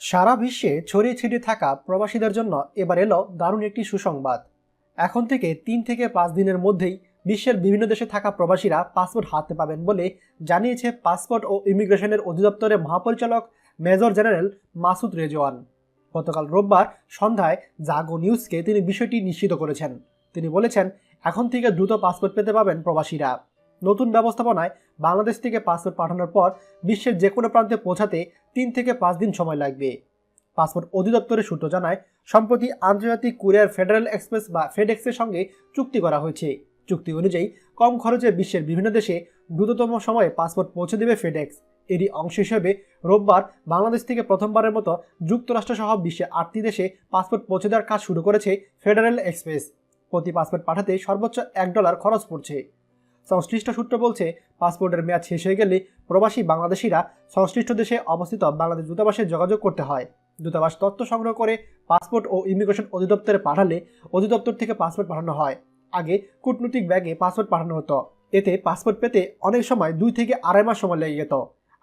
সারা বিশ্বে ছড়িয়ে ছিটিয়ে থাকা প্রবাসীদের জন্য এবার এলো দারুণ একটি সুসংবাদ। এখন থেকে তিন থেকে পাঁচ দিনের মধ্যেই বিশ্বের বিভিন্ন দেশে থাকা প্রবাসীরা পাসপোর্ট হাতে পাবেন বলে জানিয়েছে পাসপোর্ট ও ইমিগ্রেশনের অধিদপ্তরের মহাপরিচালক মেজর জেনারেল মাসুদ রেজওয়ান। গতকাল রোববার সন্ধ্যায় জাগো নিউজকে তিনি বিষয়টি নিশ্চিত করেছেন। তিনি বলেছেন, এখন থেকে দ্রুত পাসপোর্ট পেতে পাবেন প্রবাসীরা। নতুন ব্যবস্থাপনায় বাংলাদেশ থেকে পাসপোর্ট পাঠানোর পর বিশ্বের যে কোনো প্রান্তে পৌঁছাতে তিন থেকে পাঁচ দিন সময় লাগবে। পাসপোর্ট অধিদপ্তরের সূত্র জানায়, সম্প্রতি আন্তর্জাতিক কুরিয়ার ফেডারেল এক্সপ্রেস বা ফেডেক্সের সঙ্গে চুক্তি করা হয়েছে। চুক্তি অনুযায়ী, কম খরচে বিশ্বের বিভিন্ন দেশে দ্রুততম সময়ে পাসপোর্ট পৌঁছে দেবে ফেডেক্স এরই অংশ হিসেবে, রোববার বাংলাদেশ থেকে প্রথমবারের মতো যুক্তরাষ্ট্রসহ বিশ্বের আটটি দেশে পাসপোর্ট পৌঁছে দেওয়ার কাজ শুরু করেছে ফেডারেল এক্সপ্রেস। প্রতি পাসপোর্ট পাঠাতে সর্বোচ্চ এক ডলার খরচ পড়ছে। সংশ্লিষ্ট সূত্র বলছে, পাসপোর্টের মেয়াদ শেষ হয়ে গেলে প্রবাসী বাংলাদেশিরা সংশ্লিষ্ট দেশে অবস্থিত বাংলাদেশ দূতাবাসে যোগাযোগ করতে হয়। দূতাবাস তথ্য সংগ্রহ করে পাসপোর্ট ও ইমিগ্রেশন অধিদপ্তরে পাঠালে অধিদপ্তর থেকে পাসপোর্ট পাঠানো হয়। আগে কূটনৈতিক ব্যাগে পাসপোর্ট পাঠানো হতো। এতে পাসপোর্ট পেতে অনেক সময় দুই থেকে আড়াই মাস সময় লেগে যেত।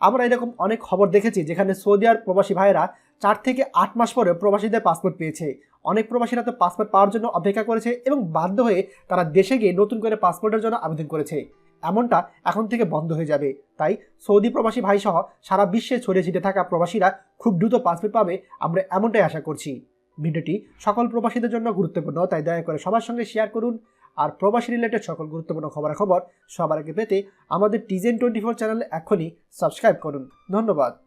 আমরা এরকম অনেক খবর দেখেছি যেখানে সৌদি আর প্রবাসী ভাইয়েরা চার থেকে আট মাস পরে প্রবাসীদের পাসপোর্ট পেয়েছে। অনেক প্রবাসীরা তো পাসপোর্ট পাওয়ার জন্য অপেক্ষা করেছে এবং বাধ্য হয়ে তারা দেশে গিয়ে নতুন করে পাসপোর্টের জন্য আবেদন করেছে। এমনটা এখন থেকে বন্ধ হয়ে যাবে। তাই সৌদি প্রবাসী ভাই সহ সারা বিশ্বে ছড়িয়ে ছিটে থাকা প্রবাসীরা খুব দ্রুত পাসপোর্ট পাবে, আমরা এমনটাই আশা করছি। ভিডিওটি সকল প্রবাসীদের জন্য গুরুত্বপূর্ণ, তাই দয়া করে সবার সঙ্গে শেয়ার করুন। আর প্রবাসী রিলেটেড সকল গুরুত্বপূর্ণ খবরাখবর সবার আগে পেতে আমাদের টিজেন টোয়েন্টি ফোর চ্যানেল এখনই সাবস্ক্রাইব করুন। ধন্যবাদ।